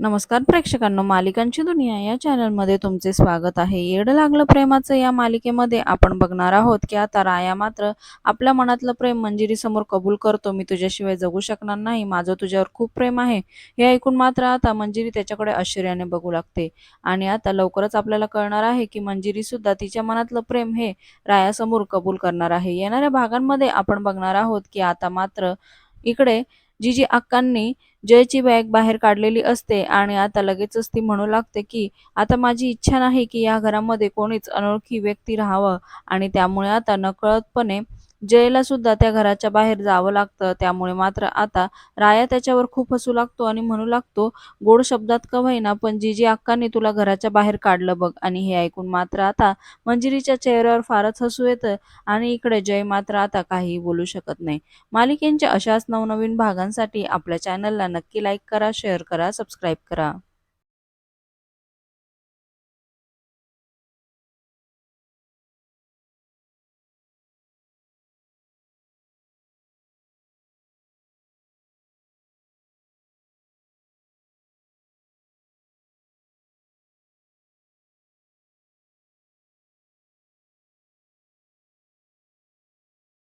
नमस्कार प्रेक्षकांनो मालिकांची दुनिया या चॅनलमध्ये तुमचे स्वागत आहे. येड लागलं प्रेमाचं या मालिकेमध्ये आपण बघणार आहोत की आता राया मात्र आपल्या मनातलं प्रेम मंजिरी समोर कबूल करतो. मी तुझ्याशिवाय जगू शकणार नाही. माझं तुझ्यावर खूप प्रेम आहे. हे ऐकून मात्र आता मंजिरी त्याच्याकडे आश्चर्याने बघू लागते. आणि आता लवकरच आपल्याला कळणार आहे की मंजिरी सुद्धा तिच्या मनातलं प्रेम हे रायासमोर कबूल करणार आहे. येणाऱ्या भागांमध्ये आपण बघणार आहोत की आता मात्र इकडे जिजी अक्कांनी जयची बॅग बाहेर काढलेली असते आणि आता लगेचच ती म्हणू लागते की आता माझी इच्छा नाही की या घरामध्ये कोणीच अनोळखी व्यक्ती राहावं आणि त्यामुळे आता नकळतपणे जयला सुद्धा त्या घराच्या बाहेर जावं लागतं. त्यामुळे मात्र आता राया त्याच्यावर खूप हसू लागतो आणि म्हणू लागतो गोड शब्दात का होईना पण जीजी अक्कांनी तुला घराच्या बाहेर काढलं बघ. आणि हे ऐकून मात्र आता मंजिरीच्या चेहऱ्यावर फारच हसू येतं आणि इकडे जय मात्र आता काहीही बोलू शकत नाही. मालिकेंच्या अशाच नवनवीन भागांसाठी आपल्या चॅनलला नक्की लाईक करा शेअर करा सबस्क्राईब करा.